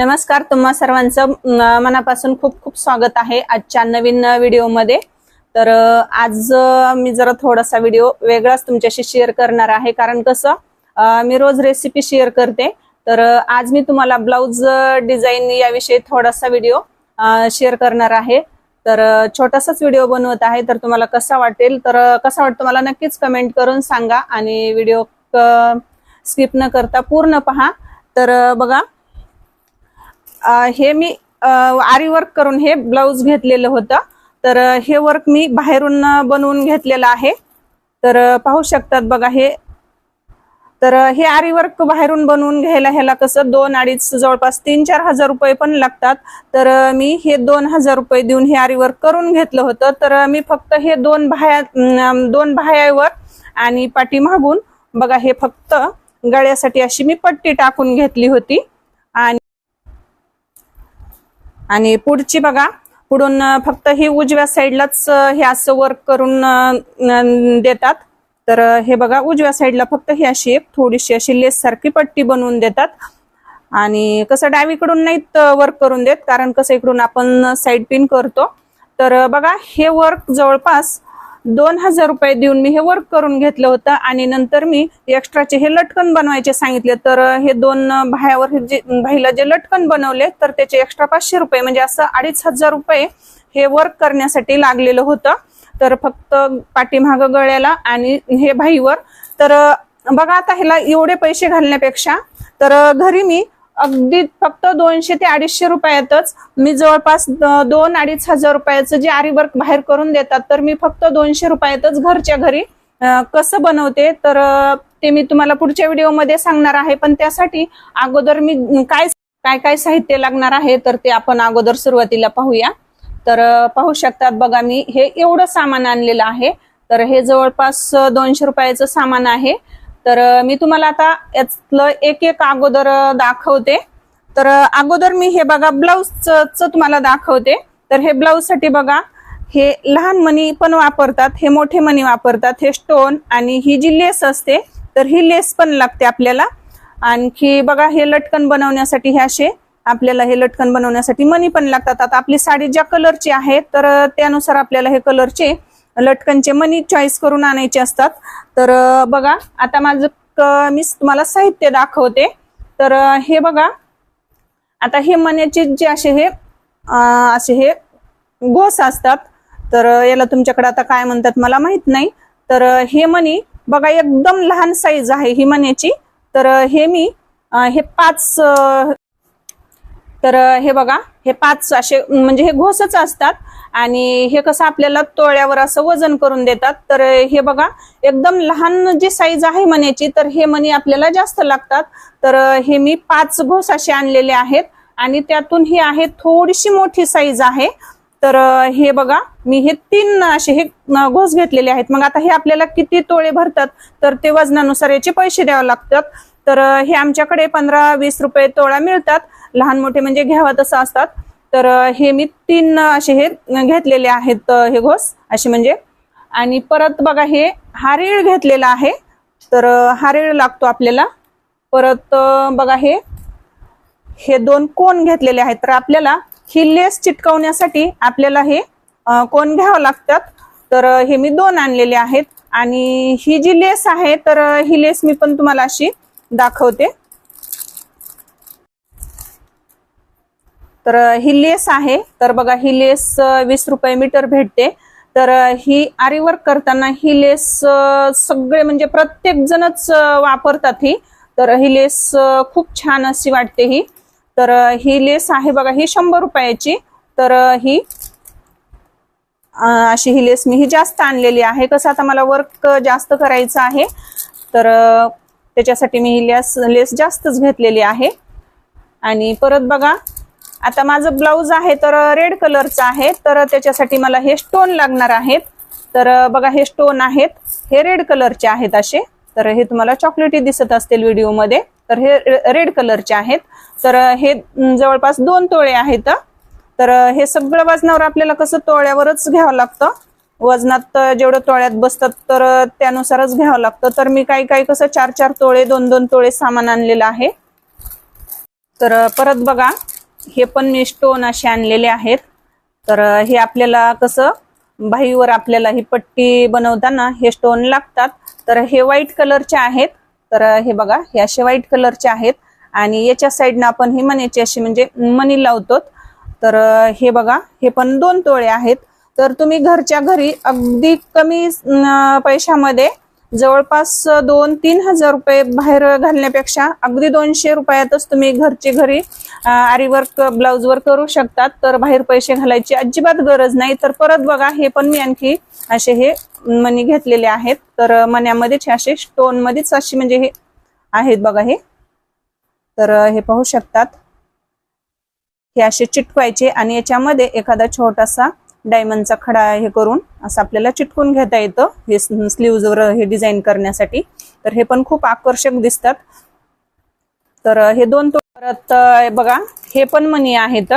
नमस्कार तुम्हा सर्वांचं मनापासून खूप खूप स्वागत आहे आजच्या नवीन व्हिडिओमध्ये. तर आज मी जरा थोडासा व्हिडिओ वेगळाच तुमच्याशी शेअर करणार आहे. कारण कसं मी रोज रेसिपी शेअर करते. तर आज मी तुम्हाला ब्लाऊज डिझाईन याविषयी थोडासा व्हिडिओ शेअर करणार आहे. तर छोटासाच व्हिडिओ बनवत आहे. तर तुम्हाला कसा वाटेल तर कसा वाटतो मला नक्कीच कमेंट करून सांगा. आणि व्हिडिओ स्किप न करता पूर्ण पहा. तर बघा हे मी आरी वर्क करून हे ब्लाऊज घेतलेलं होतं. तर हे वर्क मी बाहेरून बनवून घेतलेलं आहे. तर पाहू शकतात बघा हे. तर हे आरी वर्क बाहेरून बनवून घ्यायला ह्याला कसं दोन अडीच जवळपास तीन चार हजार रुपये पण लागतात. तर मी हे दोन हजार रुपये देऊन हे आरी वर्क करून घेतलं होतं. तर मी फक्त हे दोन बाह्या दोन बाह्यावर आणि पाठी मागून बघा हे फक्त गळ्यासाठी अशी मी पट्टी टाकून घेतली होती. आणि आणि पुढची बघा पुढून फक्त ही उजव्या साईडलाच हे असं वर्क करून देतात. तर हे बघा उजव्या साईडला फक्त ही अशी एक थोडीशी अशी लेस सारखी पट्टी बनवून देतात. आणि कसं डावीकडून नाहीत वर्क करून देत कारण कसं इकडून आपण साईड पिन करतो. तर बघा हे वर्क जवळपास दोन हजार रुपये देऊन मी हे वर्क करून घेतलं होतं आणि नंतर मी एक्स्ट्राचे हे लटकन बनवायचे सांगितले. तर हे दोन भायावर हे जे भाईला जे लटकन बनवले तर त्याचे एक्स्ट्रा पाचशे रुपये म्हणजे असं अडीच हजार रुपये हे वर्क करण्यासाठी लागलेलं होतं. तर फक्त पाठीमाग गळ्याला आणि हे भाईवर. तर बघा आता ह्याला एवढे पैसे घालण्यापेक्षा तर घरी मी अगदी फक्त दोनशे ते अडीचशे रुपयातच मी जवळपास दोन अडीच हजार रुपयाचं जे आरी वर्क बाहेर करून देतात तर मी फक्त दोनशे रुपयातच घरच्या घरी कसं बनवते तर ते मी तुम्हाला पुढच्या व्हिडिओमध्ये सांगणार आहे. पण त्यासाठी अगोदर मी काय काय काय साहित्य लागणार आहे तर ते आपण अगोदर सुरुवातीला पाहूया. तर पाहू शकतात बघा मी हे एवढं सामान आणलेलं आहे. तर हे जवळपास दोनशे रुपयाचं सामान आहे. तर मी तुम्हाला आता यातलं एक एक अगोदर दाखवते. तर अगोदर मी हे बघा ब्लाऊजच तुम्हाला दाखवते. तर हे ब्लाऊजसाठी बघा हे लहान मणी पण वापरतात हे मोठे मणी वापरतात हे स्टोन आणि ही जी लेस असते तर ही लेस पण लागते आपल्याला. आणखी बघा हे लटकन बनवण्यासाठी हे असे आपल्याला हे लटकन बनवण्यासाठी मणी पण लागतात. आता आपली साडी ज्या कलरची आहे तर त्यानुसार आपल्याला हे कलरचे लटकनचे मनी चॉईस करून आणायचे असतात. तर बघा आता माझं मी तुम्हाला साहित्य दाखवते. तर हे बघा. आता हे मण्याचे जे असे हे असे हे गोस असतात. तर याला तुमच्याकडे आता काय म्हणतात मला माहीत नाही. तर हे मणी बघा एकदम लहान साईज आहे ही मण्याची. तर हे मी हे पाच तर हे बघा हे पाच असे म्हणजे हे घोसच असतात आणि हे कसं आपल्याला तोळ्यावर असं वजन करून देतात. तर हे बघा एकदम लहान जी साईज आहे मण्याची तर हे मणी आपल्याला जास्त लागतात. तर हे मी पाच घोस असे आणलेले आहेत आणि त्यातून ही आहे थोडीशी मोठी साईज आहे. तर हे बघा मी हे तीन असे हे घोस घेतलेले आहेत. मग आता हे आपल्याला किती तोळे भरतात? तर ते वजनानुसार याचे पैसे द्यावे लागतात. तर हे आमच्याकडे पंधरा वीस रुपये तोळा मिळतात. लहान मोठे म्हणजे घ्यावा तसं असतात. तर हे मी तीन असे हे घेतलेले आहेत हे घोस असे म्हणजे. आणि परत बघा हे हारीळ घेतलेला आहे. तर हारीळ लागतो आपल्याला. परत बघा हे हे दोन कोण घेतलेले आहेत? तर आपल्याला ही लेस चिटकवण्यासाठी आपल्याला हे कोण घ्यावं लागतात? तर हे मी दोन आणलेले आहेत. आणि ही जी लेस आहे तर ही लेस मी पण तुम्हाला अशी दाखवते. तर ही लेस आहे. तर बघा ही लेस वीस रुपये मीटर भेटते. तर ही आरीवर्क करताना ही लेस सगळे म्हणजे प्रत्येक जणच वापरतात ही. तर ही लेस खूप छान अशी वाटते ही. तर ही लेस आहे बघा ही शंभर रुपयाची. तर ही अशी ही लेस मी ही जास्त आणलेली आहे. कसं आता मला वर्क जास्त करायचं आहे. तर त्याच्यासाठी मी ही लेस लेस जास्तच घेतलेली आहे. आणि परत बघा आता माझं ब्लाऊज आहे तर रेड कलरचं आहे तर त्याच्यासाठी मला हे स्टोन लागणार आहेत. तर बघा हे स्टोन आहेत हे रेड कलरचे आहेत असे. तर हे तुम्हाला चॉकलेटी दिसत असतील व्हिडिओमध्ये तर हे रेड कलरचे आहेत. तर हे जवळपास दोन तोळे आहेत. तर हे सगळं वजनावर आपल्याला कसं तोळ्यावरच घ्यावं लागतं. वजनात जेवढं तोळ्यात बसतात तर त्यानुसारच घ्यावं लागतं. तर मी काही काही कसं चार चार तोळे दोन दोन तोळे सामान आणलेलं आहे. तर परत बघा हे पण मी स्टोन असे आणलेले आहेत. तर हे आपल्याला कसं बाहीवर आपल्याला ही पट्टी बनवताना हे स्टोन लागतात. तर हे व्हाईट कलरचे आहेत. तर हे बघा हे असे व्हाईट कलरचे आहेत. आणि याच्या साईडनं आपण हे मण्याची अशी म्हणजे मनी लावतो तर हे बघा हे पण दोन तोळे आहेत. तर तुम्ही घरच्या घरी अगदी कमी पैशामध्ये जवळपास दोन तीन हजार रुपये बाहेर घालण्यापेक्षा अगदी दोनशे रुपयातच तुम्ही घरचे घरी आरीवर्क ब्लाउजवर करू शकतात. तर बाहेर पैसे घालायची अजिबात गरज नाही. तर परत बघा हे पण मी आणखी असे हे मणी घेतलेले आहेत. तर मण्यामध्येच असे स्टोन मध्येच अशी म्हणजे हे आहेत बघा हे. तर हे पाहू शकतात. हे असे चिटकवायचे आणि याच्यामध्ये एखादा छोटासा डायमंडचा खडा हे करून असं आपल्याला चिटकून घेता येतं. हे स्लीवजवर हे डिझाईन करण्यासाठी. तर हे पण खूप आकर्षक दिसतात. तर हे दोन तो परत बघा हे पण मनी आहेत.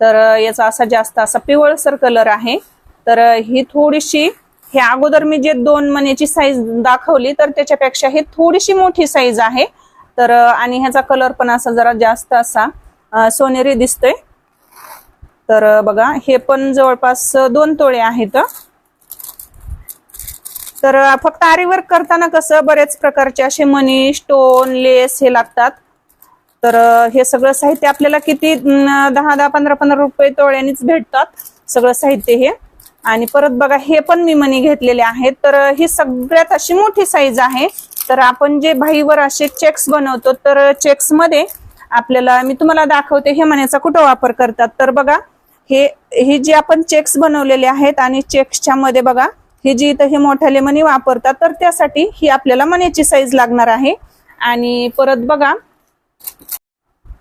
तर याचा असा जास्त असा पिवळसर कलर आहे. तर ही थोडीशी हे अगोदर मी जे दोन मनीची साईज दाखवली तर त्याच्यापेक्षा हे थोडीशी मोठी साईज आहे. तर आणि ह्याचा कलर पण असा जरा जास्त असा सोनेरी दिसतोय. तर बघा हे पण जवळपास दोन तोळे आहेत. तर फक्त आरीवर्क करताना कसं बरेच प्रकारचे असे मनी स्टोन लेस हे लागतात. तर हे सगळं साहित्य आपल्याला किती दहा दहा पंधरा पंधरा रुपये तोळ्यानेच भेटतात सगळं साहित्य हे. आणि परत बघा हे पण मी मनी घेतलेले आहेत. तर ही सगळ्यात अशी मोठी साईज आहे. तर आपण जे भाईवर असे चेक्स बनवतो तर चेक्समध्ये आपल्याला मी तुम्हाला दाखवते हे मण्याचा कुठं वापर करतात. तर बघा हे हे जे आपण चेक्स बनवलेले आहेत आणि चेक्सच्या मध्ये बघा हे जी इथं हे मोठ्याले मनी वापरतात तर त्यासाठी ही आपल्याला मण्याची साईज लागणार आहे. आणि परत बघा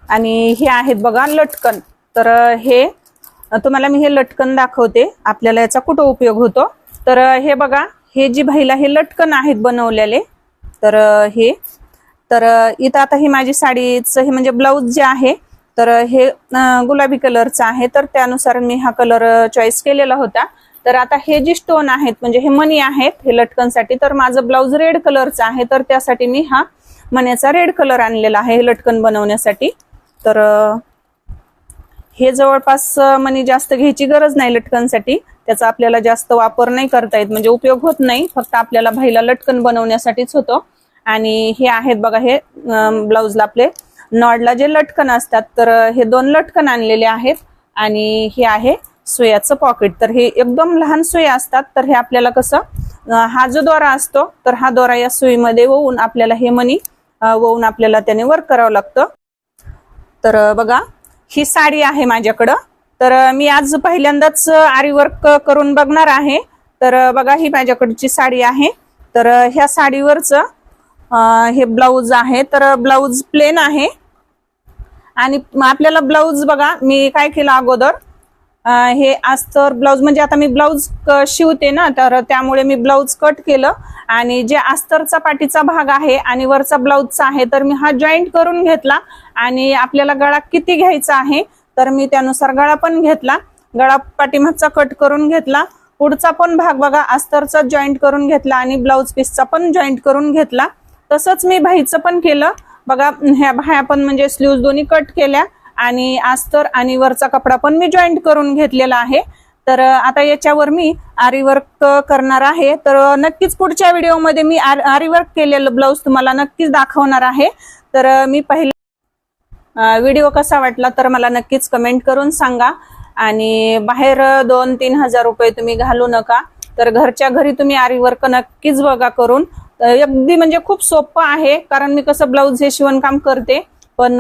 आणि हे आहेत बघा लटकन. तर हे तुम्हाला मी हे लटकन दाखवते. आपल्याला याचा कुठं उपयोग होतो? तर हे बघा हे जी भाईला हे लटकन आहेत बनवलेले तर हे तर इथं आता ही माझी साडीचं हे म्हणजे ब्लाऊज जे आहे तर हे गुलाबी कलरचं आहे. तर त्यानुसार मी हा कलर चॉईस केलेला होता. तर आता हे जे स्टोन आहेत म्हणजे हे मनी आहेत हे लटकनसाठी तर माझं ब्लाऊज रेड कलरचं आहे. तर त्यासाठी मी हा मण्याचा रेड कलर आणलेला आहे हे लटकन बनवण्यासाठी. तर हे जवळपास मनी जास्त घ्यायची गरज नाही लटकनसाठी. त्याचा आपल्याला जास्त वापर नाही करता येत म्हणजे उपयोग होत नाही. फक्त आपल्याला भाईला लटकन बनवण्यासाठीच होतो. आणि हे आहेत बघा हे ब्लाऊजला आपले नॉडला जे लटकन असतात तर हे दोन लटकन आणलेले आहेत आणि हे आहे सोयाचं पॉकेट तर हे एकदम लहान सोया असतात तर हे आपल्याला कसं हा जो दोरा असतो तर हा दोरा या सुईमध्ये वळून आपल्याला हे मनी अं, वळून आपल्याला त्याने वर्क करावं लागतं. तर बघा ही साडी आहे माझ्याकडं. तर मी आज पहिल्यांदाच आरी वर्क करून बघणार आहे. तर बघा ही माझ्याकडची साडी आहे. तर ह्या साडीवरचं हे ब्लाऊज आहे तर ब्लाऊज प्लेन आहे. आणि आपल्याला ब्लाऊज बघा मी काय केलं अगोदर? हे अस्तर ब्लाऊज म्हणजे आता मी ब्लाऊज शिवते ना तर त्यामुळे मी ब्लाऊज कट केलं. आणि जे अस्तरचा पाठीचा भाग आहे आणि वरचा ब्लाऊजचा आहे तर मी हा जॉईंट करून घेतला. आणि आपल्याला गळा किती घ्यायचा आहे तर मी त्यानुसार गळा पण घेतला. गळा पाठीमागचा कट करून घेतला. पुढचा पण भाग बघा अस्तरचा जॉईंट करून घेतला आणि ब्लाऊज पीसचा पण जॉईंट करून घेतला. तसंच मी भाईचं पण केलं. बघा ह्या भाया पण म्हणजे स्लीव्ह दोन्ही कट केल्या. आणि आस्तर आणि वरचा कपडा पण मी जॉईंट करून घेतलेला आहे. तर आता याच्यावर मी आरी वर्क करणार आहे. तर नक्कीच पुढच्या व्हिडिओमध्ये मी आरी वर्क केलेलं ब्लाऊज तुम्हाला नक्कीच दाखवणार आहे. तर मी पहिले व्हिडिओ कसा वाटला तर मला नक्कीच कमेंट करून सांगा. आणि बाहेर दोन तीन हजार रुपये तुम्ही घालू नका. तर घरच्या घरी तुम्ही आरी वर्क नक्कीच बघा करून. तर अगदी म्हणजे खूप सोपं आहे कारण मी कसं ब्लाऊज हे शिवणकाम करते. पण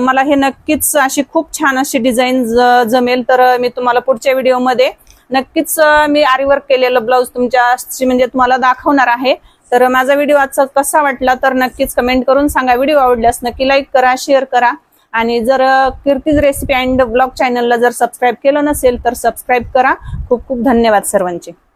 मला हे नक्कीच अशी खूप छान अशी डिझाईन जमेल. तर मी तुम्हाला पुढच्या व्हिडिओमध्ये नक्कीच मी आरीवर केलेलं ब्लाऊज तुमच्या म्हणजे तुम्हाला दाखवणार आहे. तर माझा व्हिडिओ आजचा कसा वाटला तर नक्कीच कमेंट करून सांगा. व्हिडिओ आवडल्यास नक्की लाईक करा शेअर करा. आणि जर कीर्तीज रेसिपी अँड ब्लॉग चॅनलला जर सबस्क्राईब केलं नसेल तर सबस्क्राईब करा. खूप खूप धन्यवाद सर्वांचे.